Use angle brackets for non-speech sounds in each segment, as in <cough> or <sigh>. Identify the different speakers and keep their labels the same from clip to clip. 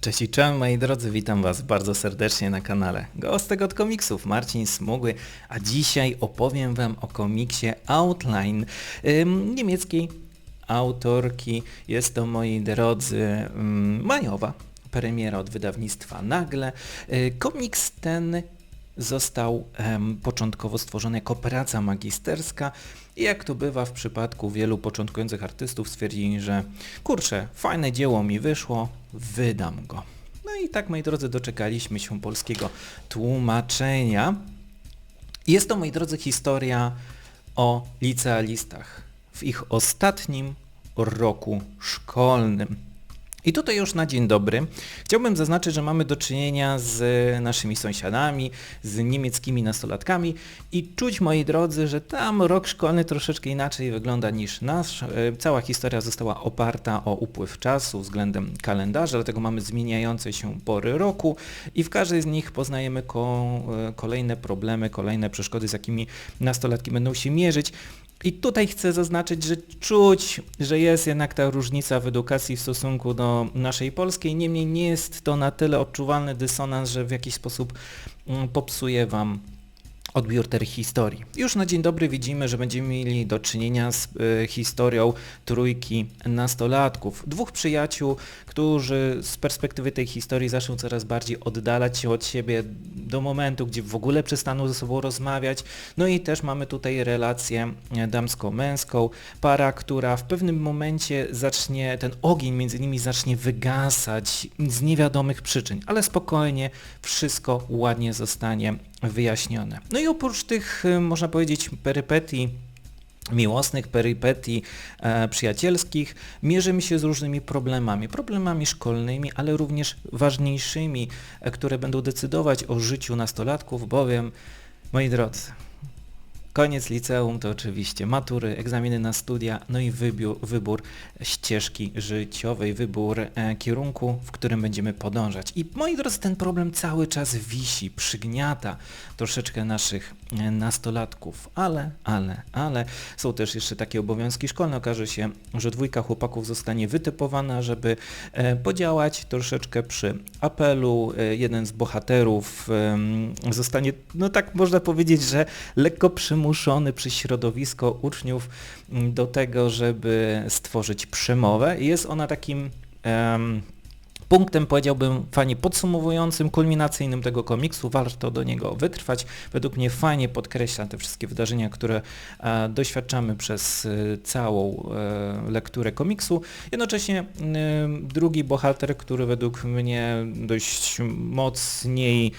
Speaker 1: Cześć i cześć moi drodzy, witam Was bardzo serdecznie na kanale Gostek od komiksów, Marcin Smugły, a dzisiaj opowiem Wam o komiksie Outline ym, niemieckiej autorki. Jest to, moi drodzy, ym, majowa premiera od wydawnictwa Nagle. Y, komiks ten został początkowo stworzony jako praca magisterska i jak to bywa w przypadku wielu początkujących artystów stwierdzili, że kurczę, fajne dzieło mi wyszło, wydam go. No i tak moi drodzy doczekaliśmy się polskiego tłumaczenia. Jest to moi drodzy historia o licealistach w ich ostatnim roku szkolnym. I tutaj już na dzień dobry chciałbym zaznaczyć, że mamy do czynienia z naszymi sąsiadami, z niemieckimi nastolatkami i czuć, moi drodzy, że tam rok szkolny troszeczkę inaczej wygląda niż nasz. E, Cała historia została oparta o upływ czasu względem kalendarza, dlatego mamy zmieniające się pory roku i w każdej z nich poznajemy e, kolejne problemy, kolejne przeszkody, z jakimi nastolatki będą się mierzyć. I tutaj chcę zaznaczyć, że czuć, że jest jednak ta różnica w edukacji w stosunku do naszej polskiej, niemniej nie jest to na tyle odczuwalny dysonans, że w jakiś sposób mm, popsuje Wam odbiór tej historii. Już na dzień dobry widzimy, że będziemy mieli do czynienia z y, historią trójki nastolatków. Dwóch przyjaciół, którzy z perspektywy tej historii zaczną coraz bardziej oddalać się od siebie do momentu, gdzie w ogóle przestaną ze sobą rozmawiać. No i też mamy tutaj relację damsko-męską, para, która w pewnym momencie zacznie, ten ogień między nimi zacznie wygasać z niewiadomych przyczyn, ale spokojnie wszystko ładnie zostanie wyjaśnione. No i oprócz tych, y, można powiedzieć, perypetii miłosnych, perypetii e, przyjacielskich, mierzymy się z różnymi problemami. Problemami szkolnymi, ale również ważniejszymi, e, które będą decydować o życiu nastolatków, bowiem, moi drodzy, Koniec liceum to oczywiście matury, egzaminy na studia, no i wybiór, wybór ścieżki życiowej, wybór e, kierunku, w którym będziemy podążać. I moi drodzy, ten problem cały czas wisi, przygniata troszeczkę naszych e, nastolatków, ale, ale, ale są też jeszcze takie obowiązki szkolne. Okaże się, że dwójka chłopaków zostanie wytypowana, żeby e, podziałać troszeczkę przy apelu. E, jeden z bohaterów zostanie, no tak można powiedzieć, że lekko przymuszony przez środowisko uczniów m, do tego, żeby stworzyć przemowę. Jest ona takim em, punktem, powiedziałbym, fajnie podsumowującym, kulminacyjnym tego komiksu. Warto do niego wytrwać. Według mnie fajnie podkreśla te wszystkie wydarzenia, które e, doświadczamy przez e, całą e, lekturę komiksu. Jednocześnie e, drugi bohater, który według mnie dość mocniej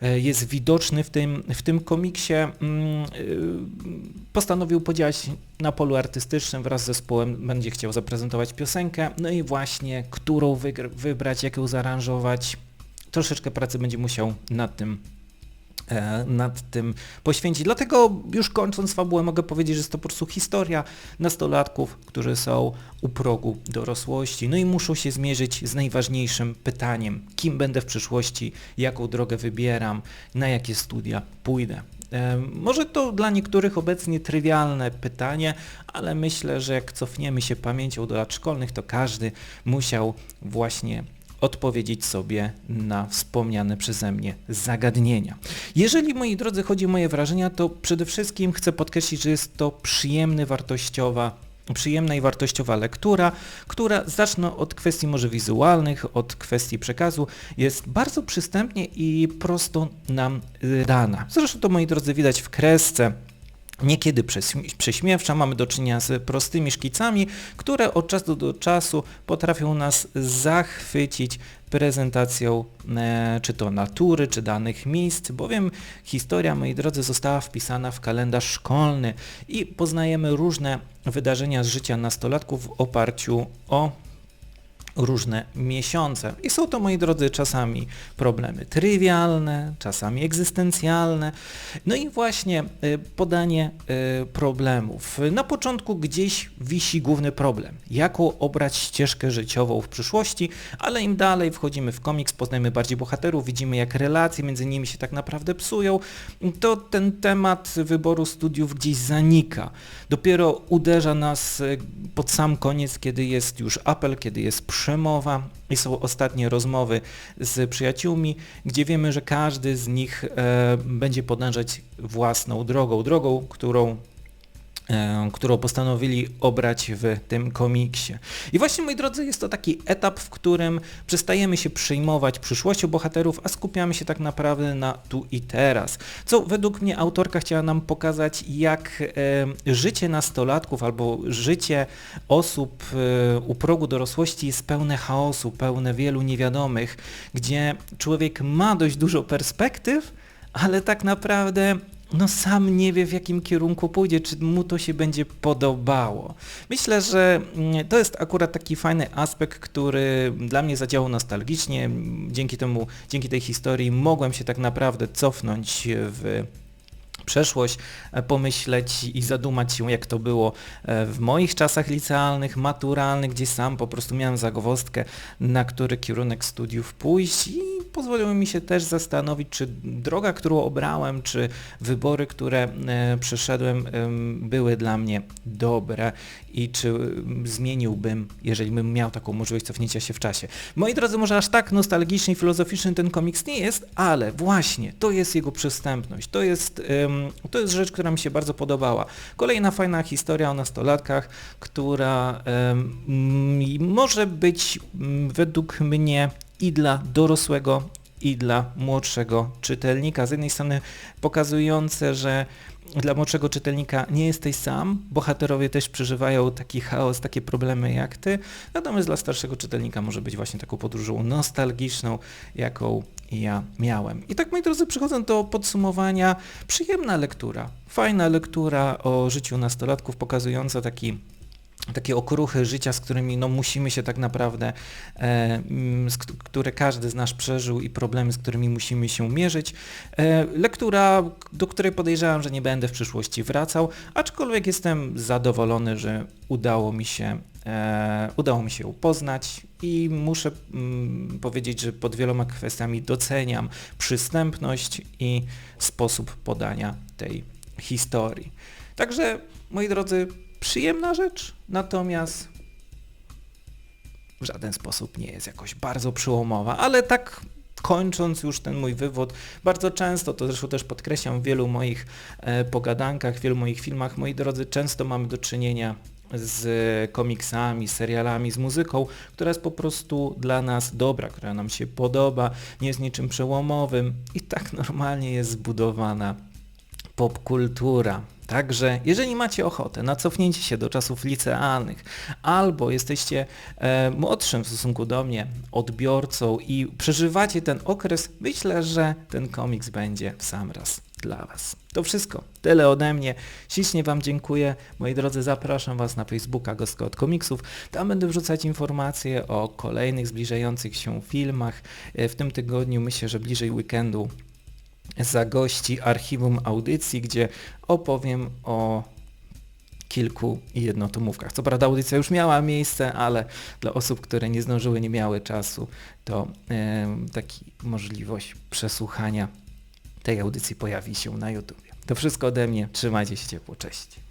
Speaker 1: jest widoczny w tym, w tym komiksie, mm, y, postanowił podziałać na polu artystycznym wraz z zespołem, będzie chciał zaprezentować piosenkę, no i właśnie którą wybrać, jak ją zaaranżować. Troszeczkę pracy będzie musiał nad tym e, nad tym poświęcić. Dlatego już kończąc fabułę mogę powiedzieć, że jest to po prostu historia nastolatków, którzy są u progu dorosłości, no i muszą się zmierzyć z najważniejszym pytaniem, kim będę w przyszłości, jaką drogę wybieram, na jakie studia pójdę. E, Może to dla niektórych obecnie trywialne pytanie, ale myślę, że jak cofniemy się pamięcią do lat szkolnych, to każdy musiał właśnie odpowiedzieć sobie na wspomniane przeze mnie zagadnienia. Jeżeli, moi drodzy, chodzi o moje wrażenia, to przede wszystkim chcę podkreślić, że jest to przyjemny, wartościowa przyjemna i wartościowa lektura, która zacznę od kwestii może wizualnych, od kwestii przekazu, jest bardzo przystępnie i prosto nam y, dana. Zresztą to moi drodzy widać w kresce, niekiedy prześm- prześmiewcza, mamy do czynienia z prostymi szkicami, które od czasu do czasu potrafią nas zachwycić prezentacją e, czy to natury, czy danych miejsc, bowiem historia, moi drodzy, została wpisana w kalendarz szkolny i poznajemy różne wydarzenia z życia nastolatków w oparciu o różne miesiące. I są to, moi drodzy, czasami problemy trywialne, czasami egzystencjalne. No i właśnie y, podanie y, problemów. Na początku gdzieś wisi główny problem. Jaką obrać ścieżkę życiową w przyszłości, ale im dalej wchodzimy w komiks, poznajemy bardziej bohaterów, widzimy jak relacje między nimi się tak naprawdę psują, to ten temat wyboru studiów gdzieś zanika. Dopiero uderza nas y, pod sam koniec, kiedy jest już apel, kiedy jest przemowa i są ostatnie rozmowy z przyjaciółmi, gdzie wiemy, że każdy z nich e, będzie podążać własną drogą, drogą, którą którą postanowili obrać w tym komiksie. I właśnie, moi drodzy, jest to taki etap, w którym przestajemy się przejmować przyszłością bohaterów, a skupiamy się tak naprawdę na tu i teraz. Co według mnie autorka chciała nam pokazać, jak e, życie nastolatków albo życie osób e, u progu dorosłości jest pełne chaosu, pełne wielu niewiadomych, gdzie człowiek ma dość dużo perspektyw, ale tak naprawdę no sam nie wie w jakim kierunku pójdzie, czy mu to się będzie podobało. Myślę, że mm, to jest akurat taki fajny aspekt, który dla mnie zadziałał nostalgicznie. Dzięki temu, dzięki tej historii mogłem się tak naprawdę cofnąć w przeszłość, e, pomyśleć i zadumać się, jak to było e, w moich czasach licealnych, maturalnych, gdzie sam po prostu miałem zagwozdkę, na który kierunek studiów pójść i pozwoliło mi się też zastanowić, czy droga, którą obrałem, czy wybory, które e, przeszedłem, były dla mnie dobre i czy zmieniłbym, jeżeli bym miał taką możliwość cofnięcia się w czasie. Moi drodzy, może aż tak nostalgiczny i filozoficzny ten komiks nie jest, ale właśnie to jest jego przystępność, to jest, to jest rzecz, która mi się bardzo podobała. Kolejna fajna historia o nastolatkach, która może być według mnie i dla dorosłego, i dla młodszego czytelnika. Z jednej strony pokazujące, że dla młodszego czytelnika nie jesteś sam, bohaterowie też przeżywają taki chaos, takie problemy jak ty, natomiast dla starszego czytelnika może być właśnie taką podróżą nostalgiczną, jaką ja miałem. I tak moi drodzy, przechodząc do podsumowania, przyjemna lektura, fajna lektura o życiu nastolatków, pokazująca taki takie okruchy życia, z którymi no, musimy się tak naprawdę, e, z, które każdy z nas przeżył i problemy, z którymi musimy się mierzyć. E, lektura, do której podejrzewam, że nie będę w przyszłości wracał, aczkolwiek jestem zadowolony, że udało mi się, e, udało mi się ją poznać i muszę mm, powiedzieć, że pod wieloma kwestiami doceniam przystępność i sposób podania tej historii. Także, moi drodzy, przyjemna rzecz, natomiast w żaden sposób nie jest jakoś bardzo przełomowa, ale tak kończąc już ten mój wywód, bardzo często, to zresztą też podkreślam w wielu moich e, pogadankach, w wielu moich filmach, moi drodzy, często mamy do czynienia z komiksami, serialami, z muzyką, która jest po prostu dla nas dobra, która nam się podoba, nie jest niczym przełomowym i tak <laughs> normalnie jest zbudowana popkultura. Także jeżeli macie ochotę na cofnięcie się do czasów licealnych albo jesteście e, młodszym w stosunku do mnie odbiorcą i przeżywacie ten okres, myślę, że ten komiks będzie w sam raz dla Was. To wszystko. Tyle ode mnie. Ślicznie Wam dziękuję. Moi drodzy, zapraszam Was na Facebooka Gostka od Komiksów. Tam będę wrzucać informacje o kolejnych zbliżających się filmach. E, w tym tygodniu myślę, że bliżej weekendu zagości archiwum audycji, gdzie opowiem o kilku jednotomówkach. Co prawda audycja już miała miejsce, ale dla osób, które nie zdążyły, nie miały czasu, to e, taki możliwość przesłuchania tej audycji pojawi się na YouTube. To wszystko ode mnie. Trzymajcie się ciepło. Cześć.